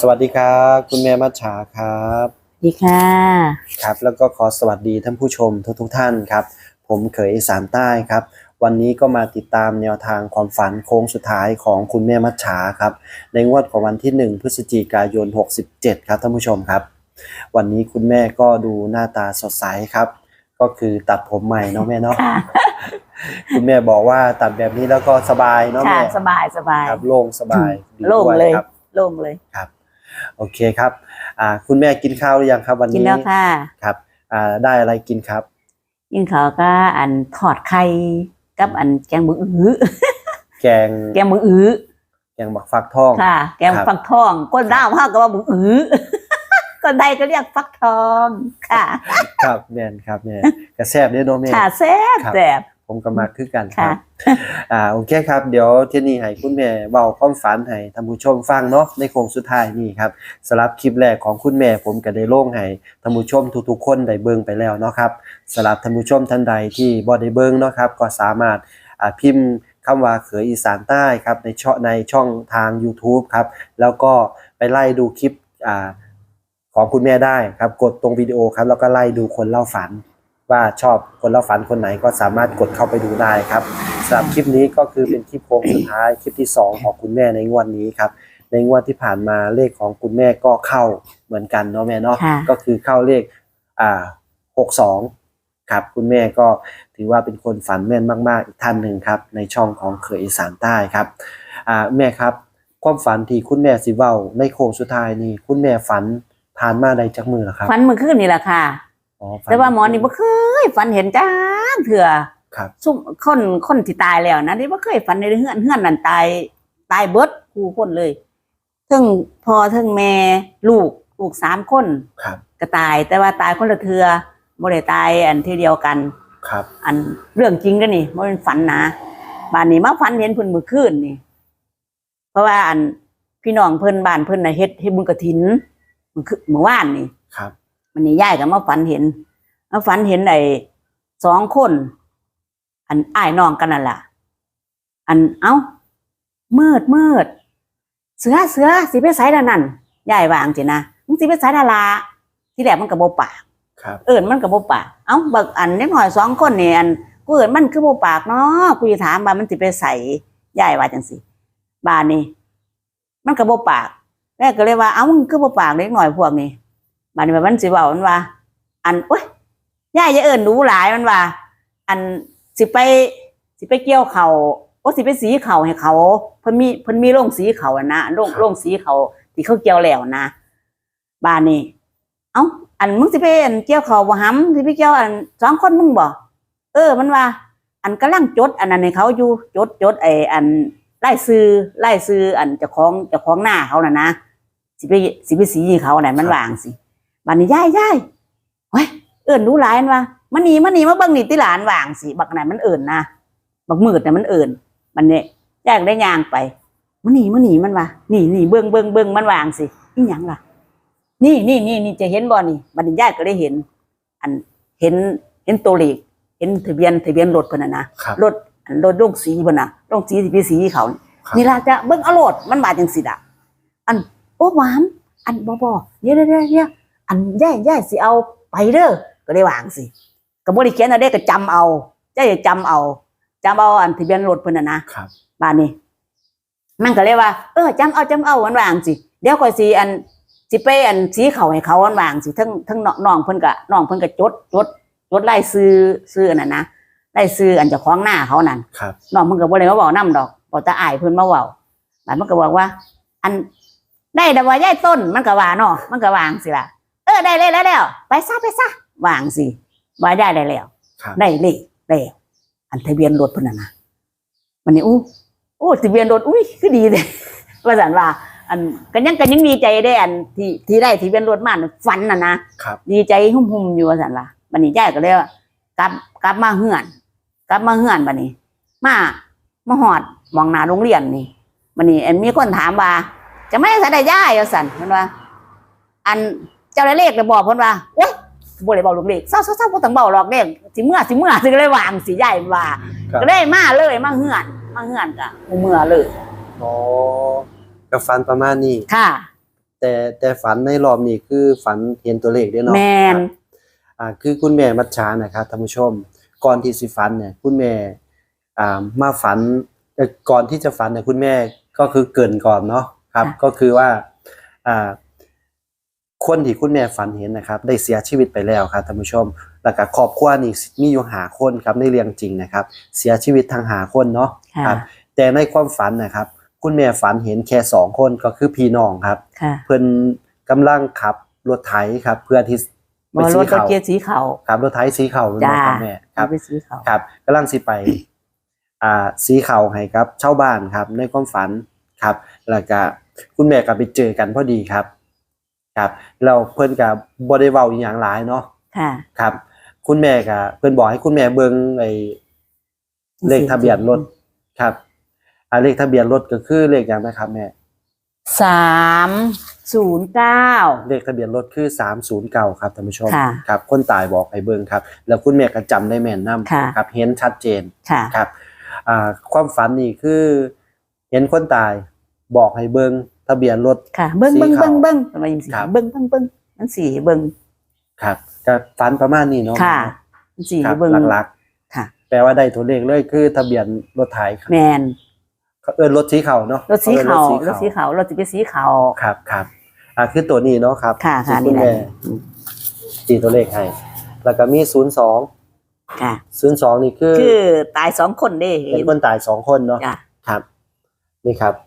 สวัสดีครับ คุณแม่มัชชาครับดีค่ะครับ แล้วก็ขอสวัสดีท่านผู้ชมทุกทท่านครับ ผมเขยอีสานใต้ครับ วันนี้ก็มาติดตามแนวทางความฝันโค้งสุดท้ายของคุณแม่มัชชาครับ ในงวดของวันที่ 1 พฤศจิกายน 67 ครับท่านผู้ชมครับ วันนี้คุณแม่ก็ดูหน้าตาสดใสครับ ก็คือตัดผมใหม่เนาะแม่เนาะค่ะคุณแม่บอกว่าตัดแบบนี้แล้วก็สบายเนาะค่ะแม่สบายสบายครับโล่งสบายดีโล่งด้วยเลยครับ โล่งเลย ครับ โอเคครับอ่าคุณแม่กินข้าวหรือยังครับ วันกินนี้แล้วค่ะครับอ่าได้อะไรกินครับกินเขาวก็อันทอดไข่กับอันแกงมืออื้อแกงแกงมืออื้อแกงหมักฟักทองค่ะ แกงครับฟักทองก้นด้าวห้าก็ว่ามืออื้อคนใดก็เรียกฟักทองค่ะ ครับแม่นครับแม่กระแซบเด้อเนาะแม่ค่ะแซ่บครับแซ่บ ผมก็มาคือกันครับค่ะอ่าโอเคครับ เดี๋ยวที่นี่ให้คุณแม่เบาความฝันให้ท่านผู้ชมฟังเนาะในโค้งสุดท้ายนี่ครับสำหรับคลิปแรกของคุณแม่ผมก็ได้โล่งให้ท่านผู้ชมทุกๆคนได้เบิ่งไปแล้วเนาะครับสำหรับท่านผู้ชมท่านใดที่บ่ได้เบิ่งเนาะครับ ก็สามารถอ่าพิมพ์คำว่าเขยอีสานใต้ครับในช่องในช่องทาง YouTube ครับ แล้วก็ไปไล่ดูคลิปอ่าของคุณแม่ได้ครับ กดตรงวิดีโอครับ แล้วก็ไล่ดูคนเล่าฝัน ว่าชอบคนเล่าฝันคนไหนก็สามารถกดเข้าไปดูได้ครับสำหรับคลิปนี้ก็คือเป็นคลิปโค้งสุดท้ายคลิปที่ 2 ของคุณแม่ในงวดนี้ครับในงวดที่ผ่านมาเลขของคุณแม่ก็เข้าเหมือนกันเนาะแม่เนาะค่ะก็คือเข้าเลขอ่าหกสองครับคุณแม่ก็ถือว่าเป็นคนฝันแม่นมาก ๆ อีกท่านหนึ่งครับในช่องของเขยอีสานใต้ครับอ่าแม่ครับความฝันที่คุณแม่สิเว้าในโค้งสุดท้ายนี่คุณแม่ฝันผ่านมาได้จักมือเหรอครับ ฝันเมื่อคืนนี่แหละค่ะอ๋อฝั แต่ว่าหมอนี่บ่เคยฝันเห็นจ้าเถื่อครับซุ่มคนคนที่ตายแล้วนะที่บ่เคยฝันในเฮือนเฮือนนั่นตายตายเบิดคู่คนเลยทั้งพ่อทั้งแม่ลูกลูกสามคนครับก็ตาย แต่ว่าตายคนละเทือบ่ได้ตายอันทีเดียวกันครับ อันเรื่องจริงเด้อนี่บ่เป็นฝันนะบ้านนี้มาฝันเห็นเพิ่นมื้อคืนนี่ เพราะว่าอันพี่น้องเพิ่นบ้านเพิ่นน่ะเฮ็ดเฮ็ดบุญกฐินมื้อคืนมื้อวานนี่ครับ มันนี่ยายก็มาฝันเห็นมาฝันเห็นไอ้สองคน อันอ้ายน้องกันนั่นล่ะ อันเอ้ามืดมืดเสือเสือสิไปไสดานั่นยายวาจังสินะมึงสิไปไสดาลาที่แรกมันก็บ่ปากครับเอิ้นมันก็บ่ปากเอ้าบักอันเล็กน้อยสองคนนี่อันกูเอิ้นมันคือบ่ปากเนาะกูจะถามว่ามันสิไปไสยายว่าจังสิบ้านนี่มันก็บ่ปากแม่ก็เลยว่าเอ้ามึงคือบ่ปากเล็กน้อยพวกนี้ บัดนี้มันสิเว้ามันว่า อันโอ้ยย่าอย่าเอิ้นหนูหลายมันว่า อันสิไป สิไปเกี่ยวเขาโอ้สิไปสีเขาให้เขาเพิ่นมีเพิ่นมีโรงสีเขาอะนะโรงโรงสีเขาที่เขาเกี่ยวแล้วนะบ้านนี้เอ้าอันมึงสิไปอันเกี่ยวเขาบ่หำสิไปเกี่ยวอันสองคนมึงบ่เออมันว่า อันกำลังจด อันนั้นให้เขาอยู่จดจดไอ้อันไล่ซื้อไล่ซื้ออันเจ้าของเจ้าของหน้าเขาน่ะนะสิไปสิไปสีเขาน่ะมันวางสิ บัดนี้ยายยายเฮ้ยเอิ่นรู้หลายอันว่ามันหนีมันหนีมาเบิ่งนี่ติหลานวางสิบักไหนมันเอิ่นนะบักมืดน่ะมันเอิ่นมันเนี่ยยายก็ได้ย่างไปมันหนีมันหนีมันว่านี่นี่เบิ่งเบิ่งเบิ่งมันวางสิอีหยังล่ะ นี่นี่นี่นี่จะเห็นบ่นี่บัดนี้ยายก็ได้เห็น อันเห็นเห็นตัวเลขเห็นทะเบียนทะเบียนรถเพิ่นน่ะนะครับรถอันรถโรงสีเพิ่นน่ะโรงสีที่พี่สีเขาครับนี่ล่ะจะเบิ่งเอาโลดมันมาจังสิดะอันโอ้หวานอันบ่บ่เดี๋ยวเดี๋ยวเดี๋ยวเดี๋ยว อันย่ายย่ายสิเอาไปเด้อก็ได้วางสิก็บ่ได้เขียนอะไรก็จำเอาย่ายจำเอาจำเอาอันทะเบียนรถเพิ่นน่ะนะครับบ้านนี้ มันก็เลยว่า เออจำเอาจำเอามันวางสิเดี๋ยวก็สิอันสิไปอันสีเขาให้เขาอันวางสิทั้งทั้งน้องน้องเพิ่นก็น้องเพิ่นก็จดจดจดไล่ซื้อซื้ออันนั้นนะไล่ซื้ออันเจ้าของหน้าเขานั่นครับน้องเพิ่นก็บ่ได้มาบอกนํดอกบอกแต่อายเพิ่นมาเว้าบัดมันก็บอกว่า อันได้แต่ว่ายายต้นมันก็ว่าเนาะมันก็วางสิล่ะเออได้เลยแล้วแล้วไปซะไปซะวางสิว่าได้ได้แล้ว ครับ ได้เลยแล้วอันทะเบียนรถเพิ่นน่ะนะมันนี่อู้โอ้ทะเบียนรถอุ้ยคือดีเลย ว่าสันว่า อันกันยังกันยังดีใจได้อันที่ที่ได้ทะเบียนรถมาน่ะฝันน่ะนะครับ ดีใจหุ่มๆอยู่ว่าสันว่าบัดนี้ยายก็เลยว่ากลับกลับมาเฮือน กลับมาเฮือนบัดนี้ มามาหอดมองหน้าโรงเรียนนี่บัดนี้อันมีคนถามว่า จะไม่ได้ย่ายว่าสันเพิ่นว่า อัน เจ้าได้เลขเลยบอกเพิ่นว่าโอ๊ยบ่ได้บอกลูกเลขเศร้าๆๆบ่ต้องเว้าหรอกเลขสิเมื่อสิเมื่อสิก็เลยวางสิย่ายว่าครับก็เลยมาเลยมาเฮือนมาเฮือนก็บ่เมื่อเลยอ๋อกับฟันประมาณนี้ค่ะ แต่แต่ฝันในรอบนี้คือฝันเห็นตัวเลขได้เนาะแมนครับอ่าคือคุณแม่มัดชานะครับท่านผู้ชม ก่อนที่สิฝันเนี่ย คุณแม่อ่ามาฝันเอ่อก่อนที่จะฝันเนี่ยคุณแม่ก็คือเกรินก่อนเนาะครับ ก็คือว่าอ่า คนที่คุณแม่ฝันเห็นนะครับ ได้เสียชีวิตไปแล้วครับท่านผู้ชม แล้วก็ครอบครัวนี่มีอยู่หาคนครับในเรื่องจริงนะครับ เสียชีวิตทั้งหาคนเนาะค่ะ ครับแต่ในความฝันนะครับ คุณแม่ฝันเห็นแค่สองคนก็คือพี่น้องครับ ค่ะเพิ่นกำลังขับรถไถครับ เพื่อที่บอรถรถเกียร์สีขาว ครับรถไถสีขาวจ้าครับแม่ครับเป็นสีขาว ครับกำลังสิไป อ่าสีขาวให้ครับเช่าบ้านครับ ในความฝันครับ แล้วก็คุณแม่ก็ไปเจอกันพอดีครับ ครับเราเพิ่นก็บ่ได้เว้าอีหยังหลายเนาะค่ะ ครับ คุณแม่ก็เพิ่นบอกให้คุณแม่เบิ่งไอ้เลขทะเบียนรถครับอ่าเลขทะเบียนรถก็คือเลขหยังนะครับแม่สามศูนย์เก้า เลขทะเบียนรถคือ309ครับท่านผู้ชมค่ะครับ คนตายบอกให้เบิ่งครับ แล้วคุณแม่ก็จำได้แม่นนํค่ะ ครับเห็นชัดเจน ค่ะ ครับอ่าความฝันนี่คือ เห็นคนตายบอกให้เบิ่ง ทะเบียนรถ ค่ะ เบิ้งสีเบิ้งขาวเบิ้งเบิ้งประมาณนี้สิครับ เบิ้งเบิ้งเบิ้งมันสีเบิ้งครับก็ฝันประมาณนี้เนาะค่ะมันสีครับเบิ้ง หลักค่ะ ๆแปลว่าได้ตัวเลขเลยคือทะเบียนรถไถครับแมนเขาเอิ้นรถสีขาวเนาะรถสีขาวเอิ้นรถสีขาวรถจะเป็นสีขาว ครับครับอ่าคือตัวนี้เนาะครับค่ะค่ะที่นี่คุณแหละแม่ตีตัวเลขให้แล้วก็มีศูนย์สองค่ะ ศูนย์สองนี่คือคือตายสองคนเด้เห็นคนตายสองคนเนาะ จ้ะ ครับ นี่ครับอัน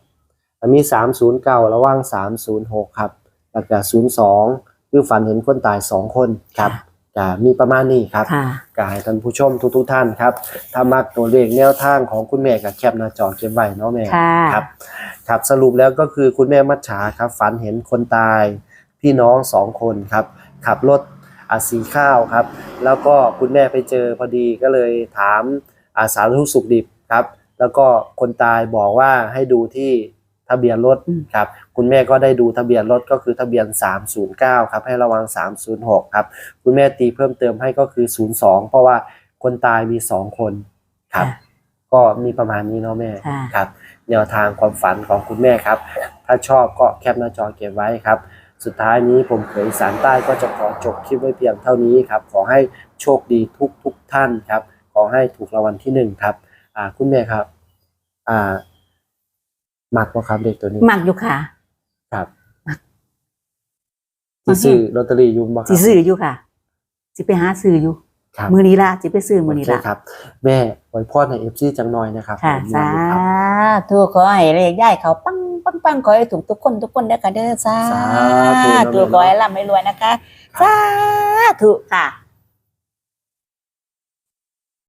มีสามศูนย์เก้าระหว่างสามศูนย์หกครับแล้วก็ศูนย์สองคือฝันเห็นคนตายสองคนครับก็มีประมาณนี้ครับค่ะก็ให้ท่านผู้ชมทุกๆท่านครับ ถ้ามักตัวเลขแนวทางของคุณแม่กับแคปหน้าจอเก็บไว้เนาะแม่ค่ะครับ ครับสรุปแล้วก็คือคุณแม่มัจฉาครับ ฝันเห็นคนตาย พี่น้องสองคนครับ ขับรถอาสีข้าวครับ แล้วก็คุณแม่ไปเจอพอดีก็เลยถามอาสารทุกข์สุขดิบครับ แล้วก็คนตายบอกว่าให้ดูที่ ทะเบียนรถอืมครับคุณแม่ก็ได้ดูทะเบียนรถก็คือทะเบียน 309 ครับให้ระวัง 306 ครับ คุณแม่ตีเพิ่มเติมให้ก็คือ 02 เพราะว่าคนตายมี 2 คนครับค่ะก็มีประมาณนี้เนาะแม่ค่ะครับ แนวทางความฝันของคุณแม่ครับ ถ้าชอบก็แคปหน้าจอเก็บไว้ครับ สุดท้ายนี้ผมเขยอีสารใต้ก็จะขอจบคลิปไว้เพียงเท่านี้ครับ ขอให้โชคดีทุกทุกท่านครับ ขอให้ถูกรางวัลที่หนึ่งครับ อ่าคุณแม่ครับ อ่า มักบ่ครับเด็กตัวนี้มักอยู่ค่ะ ครับมักสิซื้อลอตเตอรี่อยุ่บ่ครัสิซื้ออยู่ค่ะ สิไปหาซื้ออยู่ ครับมือนี้ละสิไปซื้อมือนี้โอละเคครับ แม่ไว้พอดในเอฟซีจังหน่อยนะครับค่ะ ผมสาครับ ธุขอให้เลขย้ายเขาปังปังปังขอให้ถูกทุกคนทุกคนเด้อค่ะเด้อสาสาธุนะแม่ธุขอให้ร่ำให้รวยนะคะ สาธุค่ะ